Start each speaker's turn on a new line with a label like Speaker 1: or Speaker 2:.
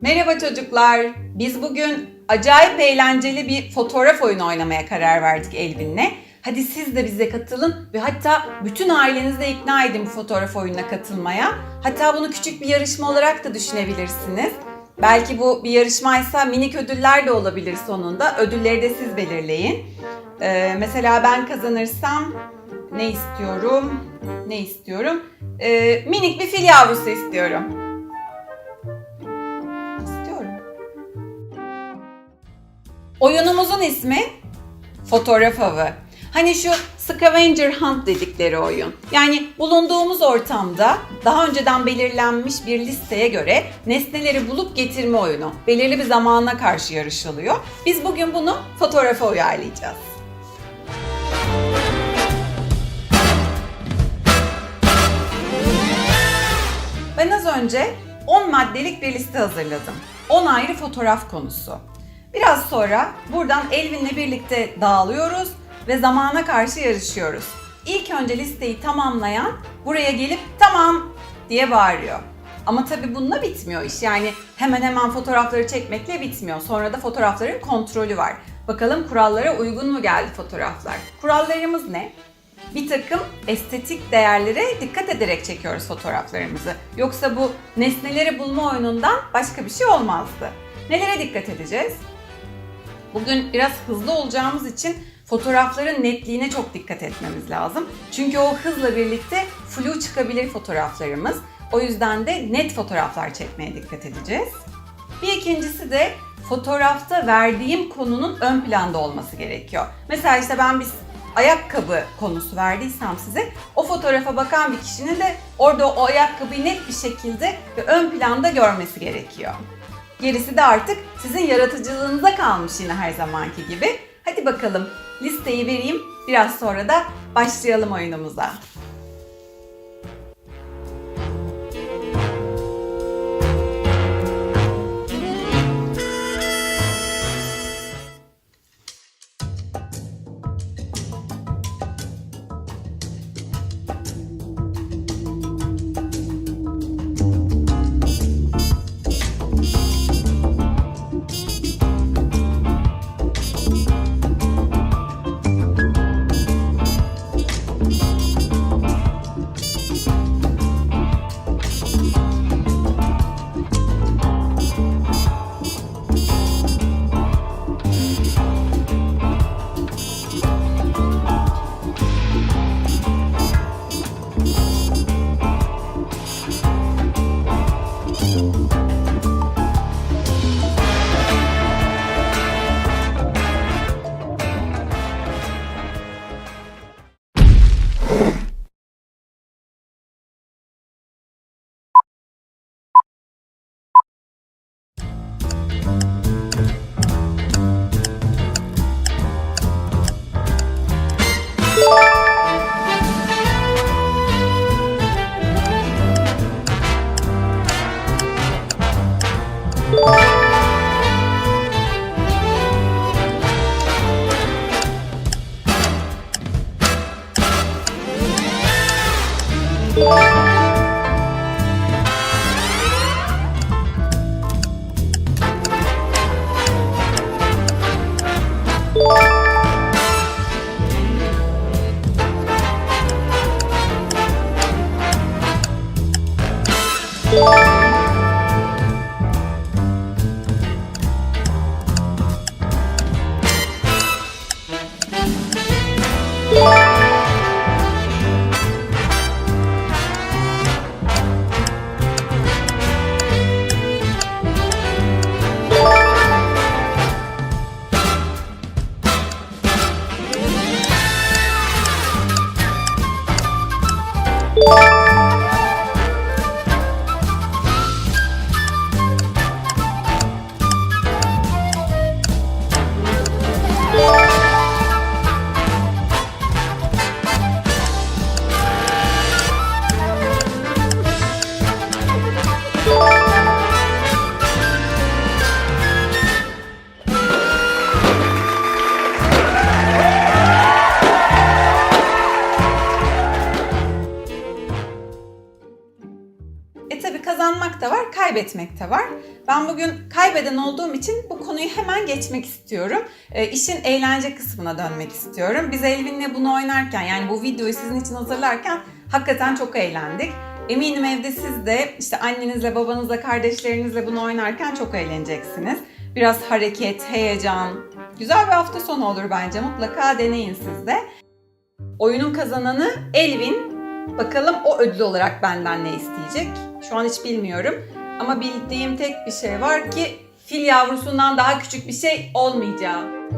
Speaker 1: Merhaba çocuklar. Biz bugün acayip eğlenceli bir fotoğraf oyunu oynamaya karar verdik Elvin'le. Hadi siz de bize katılın ve hatta bütün ailenizi de ikna edin bu fotoğraf oyununa katılmaya. Hatta bunu küçük bir yarışma olarak da düşünebilirsiniz. Belki bu bir yarışmaysa minik ödüller de olabilir sonunda. Ödülleri de siz belirleyin. Ee, mesela ben kazanırsam ne istiyorum? Ne istiyorum? Ee, minik bir fil yavrusu istiyorum. Oyunumuzun ismi Fotoğraf Avı. Hani şu scavenger hunt dedikleri oyun. Yani bulunduğumuz ortamda daha önceden belirlenmiş bir listeye göre nesneleri bulup getirme oyunu. Belirli bir zamana karşı yarışılıyor. Biz bugün bunu fotoğrafa uyarlayacağız. Ben az önce 10 maddelik bir liste hazırladım. 10 ayrı fotoğraf konusu. Biraz sonra buradan Elvin'le birlikte dağılıyoruz ve zamana karşı yarışıyoruz. İlk önce listeyi tamamlayan buraya gelip tamam diye bağırıyor. Ama tabii bununla bitmiyor iş. Yani hemen hemen fotoğrafları çekmekle bitmiyor. Sonra da fotoğrafların kontrolü var. Bakalım kurallara uygun mu geldi fotoğraflar? Kurallarımız ne? bir takım estetik değerlere dikkat ederek çekiyoruz fotoğraflarımızı. Yoksa bu nesneleri bulma oyunundan başka bir şey olmazdı. Nelere dikkat edeceğiz? Bugün biraz hızlı olacağımız için fotoğrafların netliğine çok dikkat etmemiz lazım. Çünkü o hızla birlikte flu çıkabilir fotoğraflarımız. O yüzden de net fotoğraflar çekmeye dikkat edeceğiz. Bir ikincisi de fotoğrafta verdiğim konunun ön planda olması gerekiyor. Mesela işte ben bir ayakkabı konusu verdiysem size o fotoğrafa bakan bir kişinin de orada o ayakkabıyı net bir şekilde ve ön planda görmesi gerekiyor. Gerisi de artık sizin yaratıcılığınıza kalmış yine her zamanki gibi. Hadi bakalım listeyi vereyim. Biraz sonra da başlayalım oyunumuza. Yeah! Kaybetmek de var. Ben bugün kaybeden olduğum için bu konuyu hemen geçmek istiyorum. E, işin eğlence kısmına dönmek istiyorum. Biz Elvin'le bunu oynarken yani bu videoyu sizin için hazırlarken hakikaten çok eğlendik. Eminim evde siz de işte annenizle, babanızla, kardeşlerinizle bunu oynarken çok eğleneceksiniz. Biraz hareket, heyecan, güzel bir hafta sonu olur bence. Mutlaka deneyin siz de. Oyunun kazananı Elvin. Bakalım o ödül olarak benden ne isteyecek? Şu an hiç bilmiyorum. Ama bildiğim tek bir şey var ki fil yavrusundan daha küçük bir şey olmayacağı.